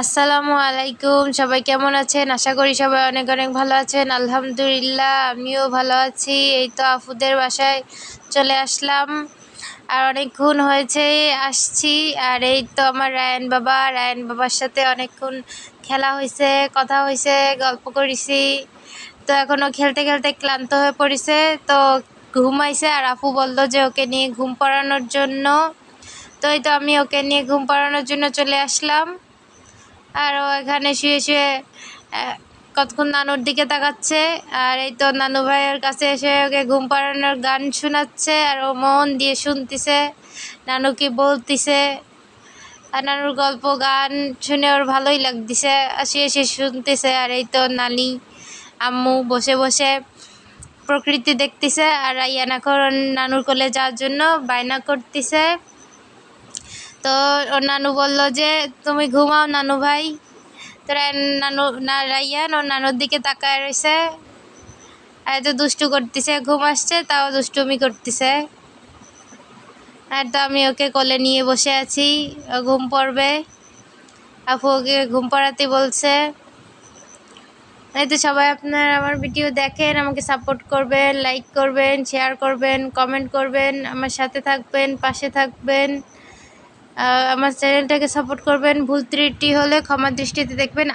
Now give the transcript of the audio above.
আসসালামু আলাইকুম, সবাই কেমন আছেন? আশা করি সবাই অনেক অনেক ভালো আছেন। আলহামদুলিল্লাহ, আমিও ভালো আছি। এই তো আফুদের বাসায় চলে আসলাম। আর অনেকক্ষণ হয়েছে, আসছি। আর এই তো আমার রায়ন বাবা। রায়ন বাবার সাথে অনেকক্ষণ খেলা হয়েছে, কথা হয়েছে, গল্প করেছি। তো এখনও খেলতে খেলতে ক্লান্ত হয়ে পড়েছে। তো ঘুমাইছে আর আপু বলল যে ওকে নিয়ে ঘুম পাড়ানোর জন্য। তো এই তো আমি ওকে নিয়ে ঘুম পাড়ানোর জন্য চলে আসলাম। আর ও এখানে শুয়ে শুয়ে কতক্ষণ নানুর দিকে তাকাচ্ছে, আর এই তো নানু ভাইয়ের কাছে এসে ওকে ঘুম পাড়ানোর গান শোনাচ্ছে, আর ও মন দিয়ে শুনতিছে, নানু কি বলতিছে, আর নানুর গল্প গান শুনে ওর ভালোই লাগতেছে, আর শুয়ে শুয়ে শুনতেছে, আর এই তো নানি, আম্মু বসে বসে প্রকৃতি দেখতেছে, আর এখন নানুর কোলে যাওয়ার জন্য বায়না করতেছে। তো ওর নানু বলল যে, তুমি ঘুমাও নানু ভাই। তোরা নানু না, রাইয়ান ওর নানুর দিকে তাকায় রয়েছে। আর এত দুষ্টু করতেছে, ঘুম আসছে, তাও দুষ্টুমি করতেছে। আর তো আমি ওকে কোলে নিয়ে বসে আছি, ও ঘুম পড়বে। আপু ওকে ঘুম পাড়াতে বলছে, এই তো সবাই আপনার আমার ভিডিও দেখেন, আমাকে সাপোর্ট করবেন, লাইক করবেন, শেয়ার করবেন, কমেন্ট করবেন, আমার সাথে থাকবেন, পাশে থাকবেন। আমার চ্যানেলটাকে সাপোর্ট করবেন। ভুল ত্রুটি হলে ক্ষমার দৃষ্টিতে দেখবেন।